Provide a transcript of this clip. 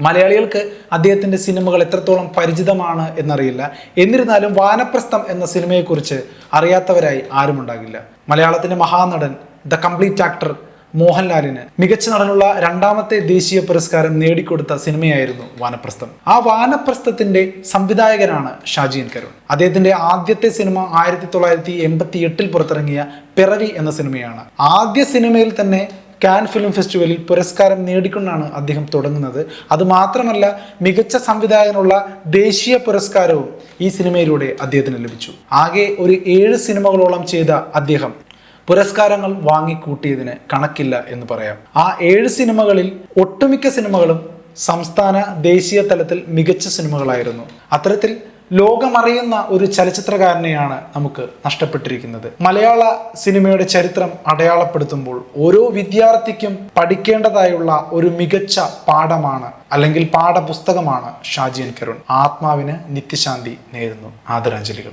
മലയാളികൾക്ക് അദ്ദേഹത്തിന്റെ സിനിമകൾ എത്രത്തോളം പരിചിതമാണ് എന്നറിയില്ല. എന്നിരുന്നാലും വാനപ്രസ്ഥം എന്ന സിനിമയെക്കുറിച്ച് അറിയാത്തവരായി ആരുമുണ്ടാകില്ല മലയാളത്തിന്റെ മഹാനടൻ ദ കംപ്ലീറ്റ് ആക്ടർ മോഹൻലാലിന് മികച്ച നടനുള്ള രണ്ടാമത്തെ ദേശീയ പുരസ്കാരം നേടിക്കൊടുത്ത സിനിമയായിരുന്നു വാനപ്രസ്ഥം. ആ വാനപ്രസ്ഥത്തിന്റെ സംവിധായകനാണ് ഷാജിയൻ കരുൺ അദ്ദേഹത്തിന്റെ ആദ്യത്തെ സിനിമ ആയിരത്തി തൊള്ളായിരത്തി എൺപത്തി എട്ടിൽ പുറത്തിറങ്ങിയ പിറവി എന്ന സിനിമയാണ്. ആദ്യ സിനിമയിൽ തന്നെ കാൻ ഫിലിം ഫെസ്റ്റിവലിൽ പുരസ്കാരം നേടിക്കൊണ്ടാണ് അദ്ദേഹം തുടങ്ങുന്നത്. അതുമാത്രമല്ല മികച്ച സംവിധായകനുള്ള ദേശീയ പുരസ്കാരവും ഈ സിനിമയിലൂടെ അദ്ദേഹത്തിന് ലഭിച്ചു. ആകെ ഒരു ഏഴ് സിനിമകളോളം ചെയ്ത അദ്ദേഹം പുരസ്കാരങ്ങൾ വാങ്ങിക്കൂട്ടിയതിന് കണക്കില്ല എന്ന് പറയാം. ആ ഏഴ് സിനിമകളിൽ ഒട്ടുമിക്ക സിനിമകളും സംസ്ഥാന ദേശീയ തലത്തിൽ മികച്ച സിനിമകളായിരുന്നു. അത്തരത്തിൽ ലോകമറിയുന്ന ഒരു ചലച്ചിത്രകാരനെയാണ് നമുക്ക് നഷ്ടപ്പെട്ടിരിക്കുന്നത്. മലയാള സിനിമയുടെ ചരിത്രം അടയാളപ്പെടുത്തുമ്പോൾ ഓരോ വിദ്യാർത്ഥിക്കും പഠിക്കേണ്ടതായുള്ള ഒരു മികച്ച പാഠമാണ് അല്ലെങ്കിൽ പാഠപുസ്തകമാണ് ഷാജിയൻ കരുൺ ആത്മാവിന് നിത്യശാന്തി നേരുന്നു. ആദരാഞ്ജലികൾ.